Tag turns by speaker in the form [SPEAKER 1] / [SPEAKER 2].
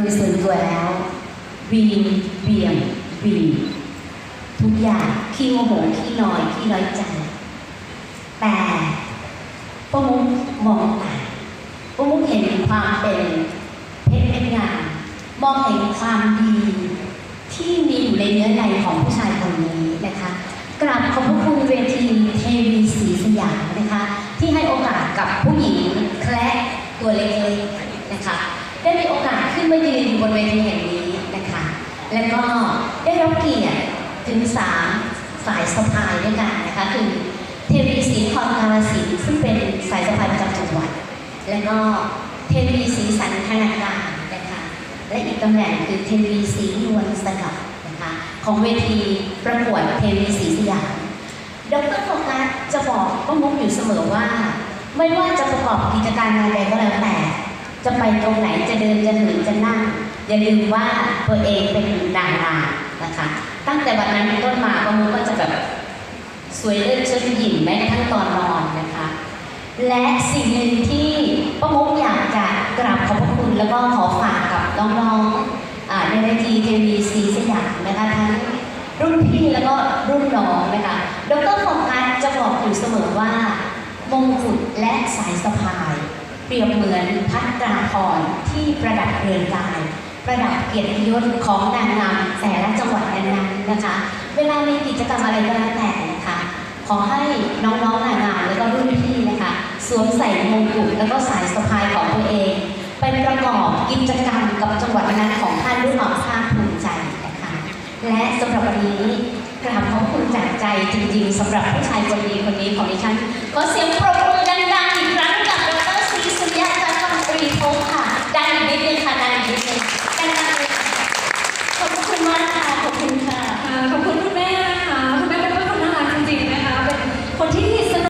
[SPEAKER 1] ดยส่วนตัวแล้ววีนเบียงวีนทุกอย่างขี้โมโหขี้นอยขี้น้อยใจแต่ป้ามุกมองต่างป้ามุกเห็นความเป็นเพชรเป็นงามมองเห็นความดีที่มีอยู่ในเนื้อในของผู้ชายคนนี้นะคะกราบขอบพระคุณเวทีเทวีสีสยามนะคะ ที่ให้โอกาสกับผู้หญิงแคละตัวเล็กๆนะคะได้มีโอกาส มายืนอยู่บนเวทีแห่งนี้นะคะ แล้วก็ได้รับเกียรติถึงสามสายสะพายด้วยกันนะคะ คือเทวีสีคอนกาลสินธุ์ซึ่งเป็นสายสะพายประจำจังหวัด แล้วก็เทวีสีสันธนาการนะคะ และอีกตำแหน่งคือเทวีสีนวลสกัดนะคะ ของเวทีประกวดเทวีสีสยามดรโฟกัสจะบอกป้ามุกอยู่เสมอว่า ไม่ว่าจะประกอบกิจการงานใดก็แล้ว ไปตรงไหนจะเดินจะเหินจะนั่งอย่าลืมว่าตัวเองเป็นดารานะคะ ตั้งแต่วันนั้นเป็นต้นมาป้ามุก็จะแบบสวยเลิศเชิดหยิ่งแม้กระทั่งตอนนอนนะคะ และสิ่งหนึ่งที่ป้ามุกอยากจะกราบขอบพระคุณแล้วก็ขอฝากกับน้องๆในเวทีทีวีซีสยามนะคะทั้งรุ่นพี่แล้วก็รุ่นน้องนะคะดรโฟกัสจะบอกอยู่เสมอว่ามงกุฎและสายสะพาย เปรียบเหมือนพัดตราพรที่ประดับเรือนกาย ประดับเกียรติยศของนางงามแต่ละจังหวัดนั้นๆนะคะ เวลามีกิจกรรมอะไรก็แล้วแต่นะคะขอให้น้องๆนางงามแล้วก็รุ่นพี่นะคะสวมใส่มงกุฎแล้วก็สายสะพายของตัวเองไปประกอบกิจกรรมกับจังหวัดนั้นของท่านด้วยความภาคภูมิใจนะคะและสำหรับวันนี้กราบขอบคุณจากใจจริงๆสำหรับผู้ชายคนดีคนนี้ของดิฉันขอเสียงปร